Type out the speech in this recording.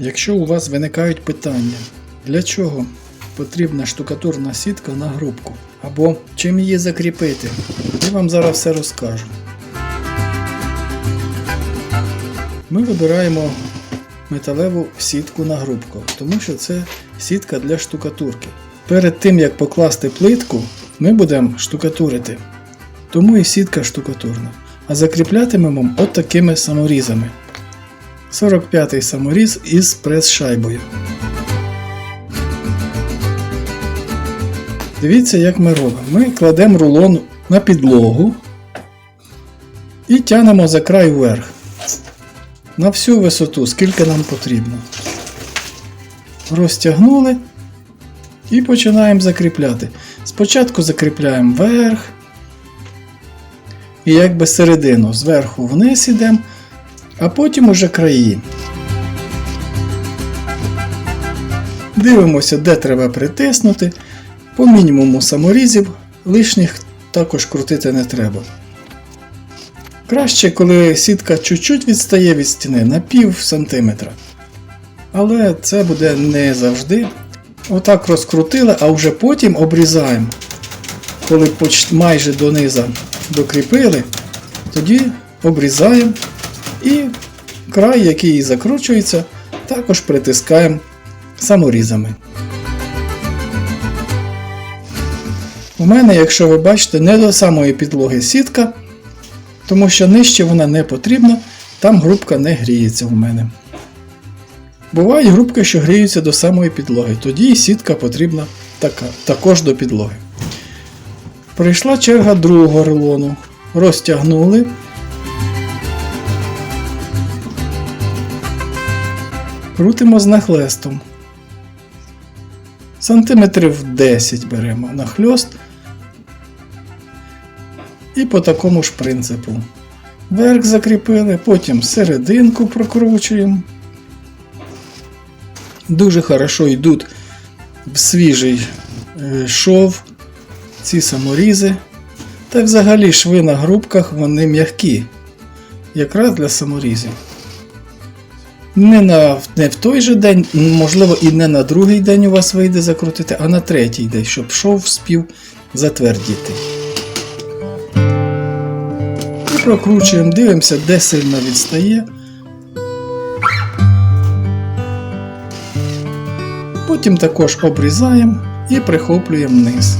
Якщо у вас виникають питання, для чого потрібна штукатурна сітка на грубку, або чим її закріпити, я вам зараз все розкажу. Ми вибираємо металеву сітку на грубку, тому що це сітка для штукатурки. Перед тим як покласти плитку, ми будемо штукатурити. Тому і сітка штукатурна. А закріплятимемо от такими саморізами. 45-й саморіз із прес-шайбою. Дивіться, як ми робимо. Ми кладемо рулон на підлогу і тянемо за край вверх. На всю висоту, скільки нам потрібно. Розтягнули і починаємо закріпляти. Спочатку закріпляємо вверх. І якби середину зверху вниз ідемо, а потім уже краї. Дивимося, де треба притиснути. По мінімуму саморізів, лишніх також крутити не треба. Краще, коли сітка чуть-чуть відстає від стіни на пів сантиметра. Але це буде не завжди. Отак розкрутили, а вже потім обрізаємо. Коли майже донизу докріпили, тоді обрізаємо і край, який закручується, також притискаємо саморізами. У мене, якщо ви бачите, не до самої підлоги сітка, тому що нижче вона не потрібна, там грубка не гріється у мене. Бувають грубки, що гріються до самої підлоги, тоді і сітка потрібна така, також до підлоги. Прийшла черга другого рулону. Розтягнули. Крутимо з нахлестом. Сантиметрів 10 беремо нахльост. І по такому ж принципу. Верх закріпили, потім серединку прокручуємо. Дуже хорошо йдуть в свіжий е, шов ці саморізи. Та взагалі шви на грубках вони м'які. Якраз для саморізів. Не, на, не в той же день, можливо, і не на другий день у вас вийде закрутити, а на третій день, щоб шов спів затвердіти. І прокручуємо, дивимося, де сильно відстає. Потім також обрізаємо і прихоплюємо вниз.